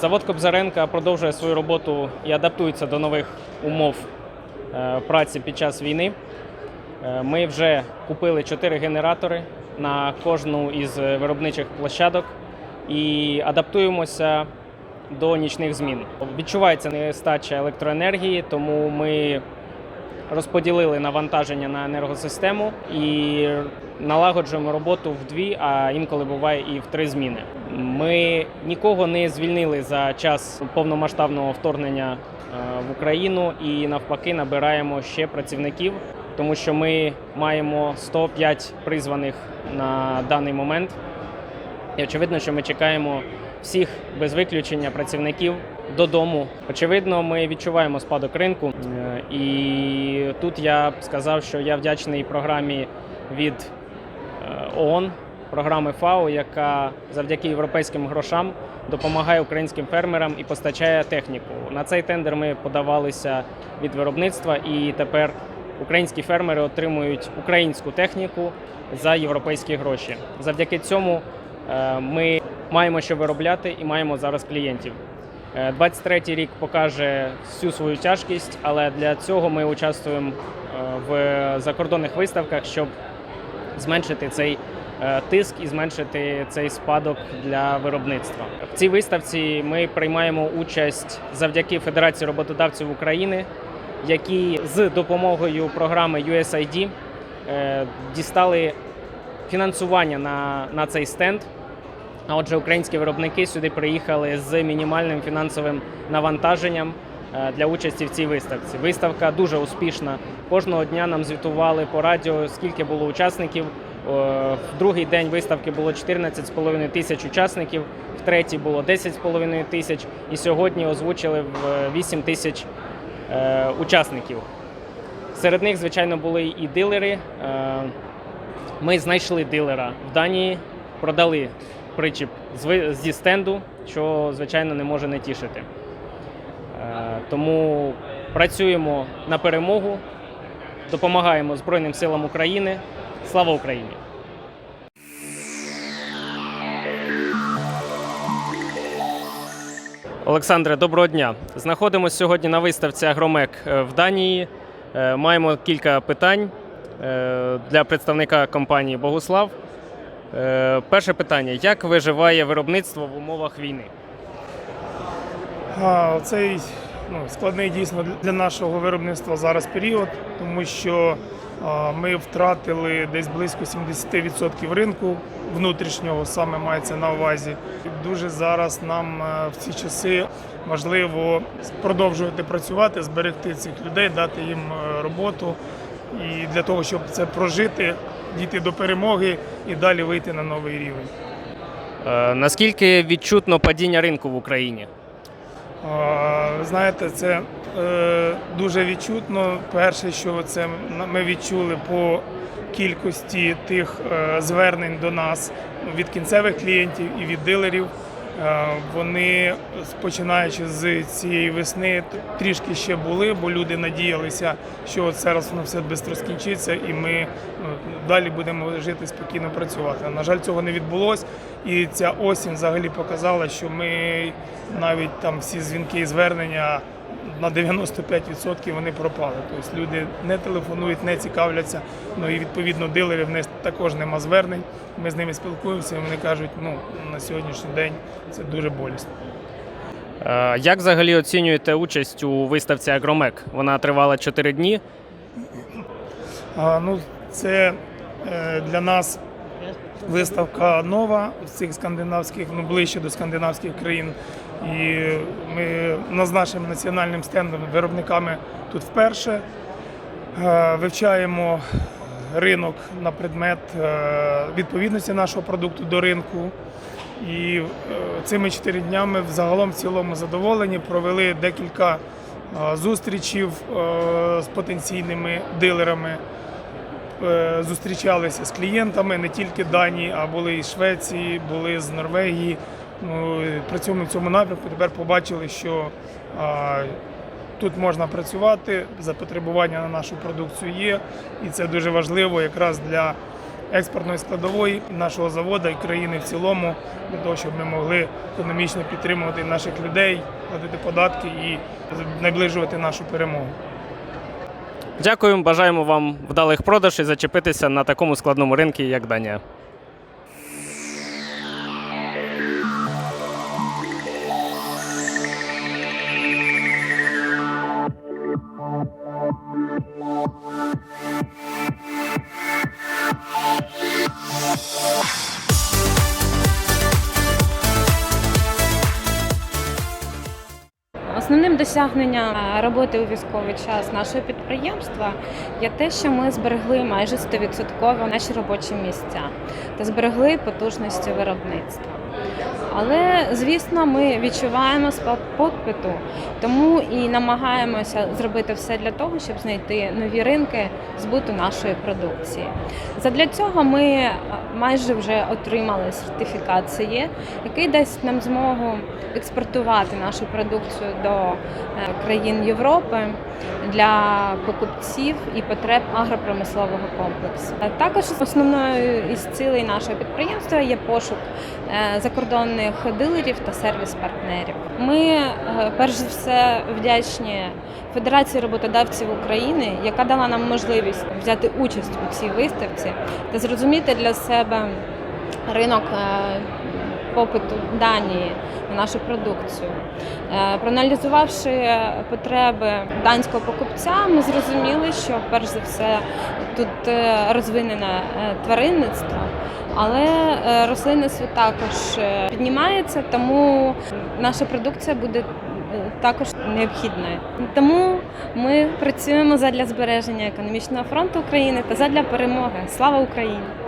Завод Кобзаренка продовжує свою роботу і адаптується до нових умов е, праці під час війни. Е, Ми вже купили 4 генератори на кожну із виробничих площадок і адаптуємося до нічних змін. Відчувається нестача електроенергії, тому ми розподілили навантаження на енергосистему і налагоджуємо роботу в дві, а інколи буває і в три зміни. Ми нікого не звільнили за час повномасштабного вторгнення е, в Україну і навпаки набираємо ще працівників, тому що ми маємо 105 призваних на даний момент. І очевидно, що ми чекаємо всіх без виключення працівників додому. Очевидно, ми відчуваємо спадок ринку. Е, Тут я б сказав, що я вдячний програмі від е, ООН, програми ФАО, яка завдяки європейським грошам допомагає українським фермерам і постачає техніку. На цей тендер ми подавалися від виробництва, і тепер українські фермери отримують українську техніку за європейські гроші. Завдяки цьому е, ми маємо що виробляти і маємо зараз клієнтів. Е, 23-й рік покаже всю свою тяжкість, але для цього ми участвуємо е, в закордонних виставках, щоб зменшити цей е, тиск і зменшити цей спадок для виробництва. В цій виставці ми приймаємо участь завдяки Федерації роботодавців України, які з допомогою програми USAID е, дістали фінансування на, на цей стенд. А отже, українські виробники сюди приїхали з мінімальним фінансовим навантаженням е, для участі в цій виставці. Виставка дуже успішна. Кожного дня нам звітували по радіо, скільки було учасників. В другий день виставки було 14,5 тисяч учасників, в третій було 10,5 тисяч, і сьогодні озвучили 8 тисяч е, учасників. Серед них, звичайно, були і дилери. Е, Ми знайшли дилера в Данії, продали причіп зі стенду, що, звичайно, не може не тішити. Е, Тому працюємо на перемогу, допомагаємо Збройним силам України. Слава Україні! Олександре, доброго дня. Знаходимося сьогодні на виставці Агромек е, в Данії. Е, Маємо кілька питань для представника компанії Богуслав. Е, Перше питання: як виживає виробництво в умовах війни? Цей ну, складний дійсно для нашого виробництва зараз період, тому що ми втратили десь близько 70% ринку внутрішнього, саме мається на увазі. Дуже зараз нам е, в ці часи важливо продовжувати працювати, зберегти цих людей, дати їм е, роботу. І для того, щоб це прожити, дійти до перемоги і далі вийти на новий рівень. Е, Наскільки відчутно падіння ринку в Україні? Ви знаєте, це е, дуже відчутно. Перше, що це ми відчули по кількості тих е, звернень до нас від кінцевих клієнтів і від дилерів. Е, Вони, починаючи з цієї весни, трішки ще були, бо люди надіялися, що от зараз воно все швидко скінчиться, і ми е, далі будемо жити спокійно працювати. На жаль, цього не відбулося. І ця осінь взагалі показала, що ми навіть там всі дзвінки і звернення на 95% вони пропали. Тобто люди не телефонують, не цікавляться. Ну і відповідно дилерів в них також нема звернень. Ми з ними спілкуємося, і вони кажуть, ну на сьогоднішній день це дуже болісно. Е, Як взагалі оцінюєте участь у виставці Агромек? Вона тривала 4 дні. А, ну, це е, для нас виставка нова в цих скандинавських, ну ближче до скандинавських країн. І ми з нашим національним стендом, виробниками тут вперше е, вивчаємо ринок на предмет е, відповідності нашого продукту до ринку. І е, цими чотири днями взагалом в цілому задоволені. Провели декілька зустрічів з потенційними дилерами. Зустрічалися з клієнтами не тільки Данії, а були і Швеції, були з Норвегії. Ну, працюємо в цьому напрямку. Тепер побачили, що тут можна працювати, запотребування на нашу продукцію є, і це дуже важливо якраз для експортної складової нашого заводу і країни в цілому, для того, щоб ми могли економічно підтримувати наших людей, платити податки і наближувати нашу перемогу. Дякуємо, бажаємо вам вдалих продаж і зачепитися на такому складному ринку, як Данія. Основним досягненням е, роботи у військовий час нашого підприємства є те, що ми зберегли майже 100% наші робочі місця та зберегли потужності виробництва. Але, звісно, ми відчуваємо спад попиту, тому і намагаємося зробити все для того, щоб знайти нові ринки збуту нашої продукції. Задля цього ми е, майже вже отримали сертифікат СЕЄ, який дасть нам змогу експортувати нашу продукцію до е, країн Європи для покупців і потреб агропромислового комплексу. Також основною із цілей нашого підприємства є пошук е, закордонних дилерів та сервіс-партнерів. Ми е, перш за все вдячні Федерації роботодавців України, яка дала нам можливість взяти участь у цій виставці та зрозуміти для себе ринок е, попиту Данії на нашу продукцію. Е, Проаналізувавши потреби данського покупця, ми зрозуміли, що перш за все тут е, розвинене е, тваринництво, але рослинництво також піднімається, тому наша продукція буде також необхідною. Тому ми працюємо задля збереження економічного фронту України та задля перемоги. Слава Україні!